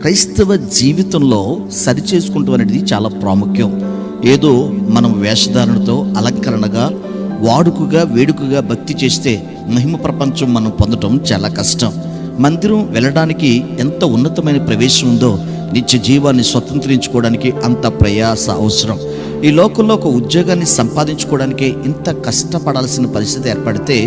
క్రైస్తవ జీవితంలో సరిచేసుకుంటాం అనేది చాలా ప్రాముఖ్యం. ఏదో మనం వేషధారణతో అలంకరణగా వాడుకగా వేడుకగా భక్తి చేస్తే మహిమ ప్రపంచం మనం పొందటం చాలా కష్టం. మందిరం వెళ్ళడానికి ఎంత ఉన్నతమైన ప్రవేశం ఉందో నిత్య జీవాన్ని స్వతంత్రించుకోవడానికి అంత ప్రయాస అవసరం. ఈ లోకంలో ఒక ఉద్యోగాన్ని సంపాదించుకోవడానికి ఇంత కష్టపడాల్సిన పరిస్థితి ఏర్పడితే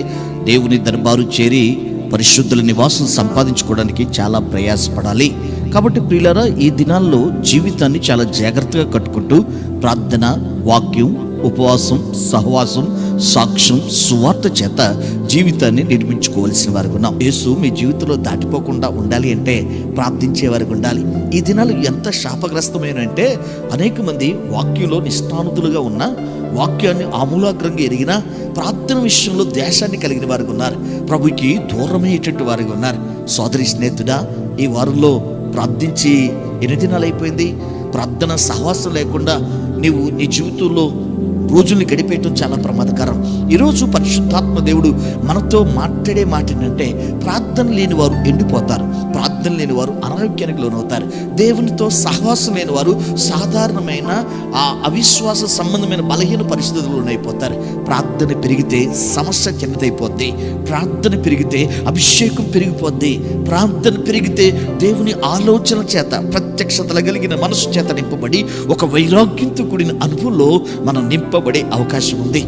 దేవుని దర్బారు చేరి పరిశుద్ధుల నివాసం సంపాదించుకోవడానికి చాలా ప్రయాసపడాలి. కాబట్టి ప్రియులరా ఈ దినాల్లో జీవితాన్ని చాలా జాగ్రత్తగా కట్టుకుంటూ ప్రార్థన వాక్యం ఉపవాసం సహవాసం సాక్ష్యం సువార్త చేత జీవితాన్ని నిర్మించుకోవాల్సిన వారు ఉన్నాం. యేసు మీ జీవితంలో దాటిపోకుండా ఉండాలి అంటే ప్రార్థించే వారికి ఉండాలి. ఈ దినాలు ఎంత శాపగ్రస్తమైనంటే అనేక మంది వాక్యంలో నిష్ఠానుతులుగా ఉన్న వాక్యాన్ని ఆమూలాగ్రంగా ఎరిగిన ప్రార్థన విషయంలో దేశాన్ని కలిగిన వారికి ఉన్నారు. ప్రభుకి దూరమయ్యేటట్టు వారికి ఉన్నారు. సోదరి స్నేహితుడా ఈ వారంలో ప్రార్థించి ఎన్ని దినాలు అయిపోయింది? ప్రార్థన సహవాసం లేకుండా నీవు నీ జీవితంలో రోజుల్ని గడిపేయటం చాలా ప్రమాదకరం. ఈరోజు పరిశుద్ధాత్మ దేవుడు మనతో మాట్లాడే మాట ఏంటంటే ప్రార్థన లేని వారు ఎండిపోతారు. ప్రార్థన లేని వారు అనారోగ్యానికి లోనవుతారు. దేవునితో సహవాసం లేని వారు సాధారణమైన ఆ అవిశ్వాస సంబంధమైన బలహీన పరిస్థితులు లోనైపోతారు. ప్రార్థన పెరిగితే సమస్య చిన్నదైపోద్ది ప్రార్థన పెరిగితే అభిషేకం పెరిగిపోద్ది. ప్రార్థన పెరిగితే దేవుని ఆలోచన చేత ప్రత్యక్షతల కలిగిన మనసు చేత నింపబడి ఒక వైరాగ్యంతో కూడిన అనుభవంలో మనం నింపబడే అవకాశం ఉంది